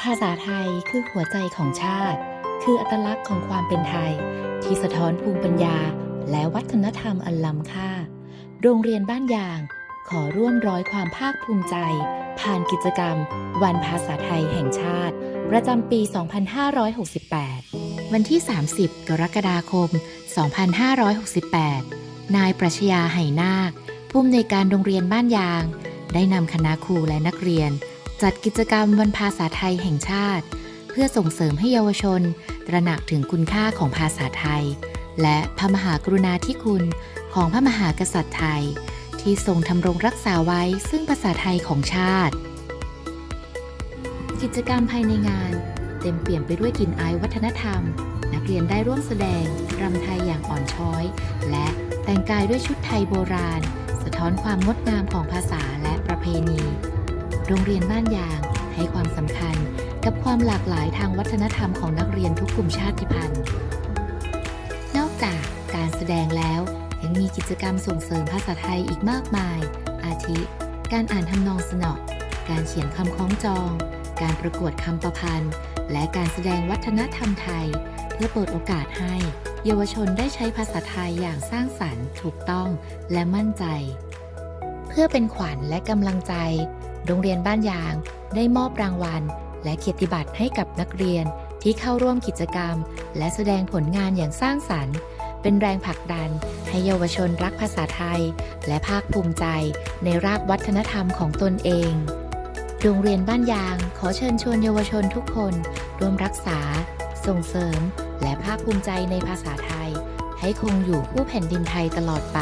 ภาษาไทยคือหัวใจของชาติ คืออัตลักษณ์ของความเป็นไทย ที่สะท้อนภูมิปัญญา และวัฒนธรรมอันล้ำค่า โรงเรียนบ้านยาง ขอร่วมร้อยความภาคภูมิใจ ผ่านกิจกรรม วันภาษาไทยแห่งชาติ ประจำปี 2568 วันที่ 30 กรกฎาคม 2568 นายปรัชญาไหนาคผู้อำนวยการโรงเรียนบ้านยาง ได้นำคณะครูและนักเรียน จัดกิจกรรมวันภาษาไทยแห่งชาติ เพื่อส่งเสริมให้เยาวชน ตระหนักถึงคุณค่าของภาษาไทย และพระมหากรุณาธิคุณของพระมหากษัตริย์ไทย ที่ทรงทำรงรักษาไว้ซึ่งภาษาไทยของชาติ กิจกรรมภายในงาน เต็มเปี่ยมไปด้วยกลิ่นอายวัฒนธรรม นักเรียนได้ร่วมแสดงรำไทยอย่างอ่อนช้อย และแต่งกายด้วยชุดไทยโบราณ สะท้อนความงดงามของภาษาและประเพณี โรงเรียนบ้านยาง ให้ความสำคัญกับความหลากหลายทางวัฒนธรรมของนักเรียนทุกกลุ่มชาติพันธุ์ นอกจากการแสดงแล้วยังมีกิจกรรมส่งเสริมภาษาไทยอีกมากมาย อาทิ การอ่านทำนองสนอการเขียนคำคล้องจอง การประกวดคำประพันธ์ และการแสดงวัฒนธรรมไทย เพื่อเปิดโอกาสให้ เยาวชนได้ใช้ภาษาไทยอย่างสร้างสรรค์ ถูกต้องและมั่นใจ เพื่อเป็นขวัญและกำลังใจ โรงเรียนบ้านยาง ได้มอบรางวัล และเกียรติบัตรให้กับนักเรียนที่เข้าร่วมกิจกรรม และแสดงผลงานอย่างสร้างสรรค์ เป็นแรงผลักดัน ให้เยาวชนรักภาษาไทย และภาคภูมิใจในรากวัฒนธรรมของตนเอง โรงเรียนบ้านยางขอเชิญชวนเยาวชนทุกคนร่วมรักษา ส่งเสริม และภาคภูมิใจในภาษาไทย ให้คงอยู่คู่แผ่นดินไทยตลอดไป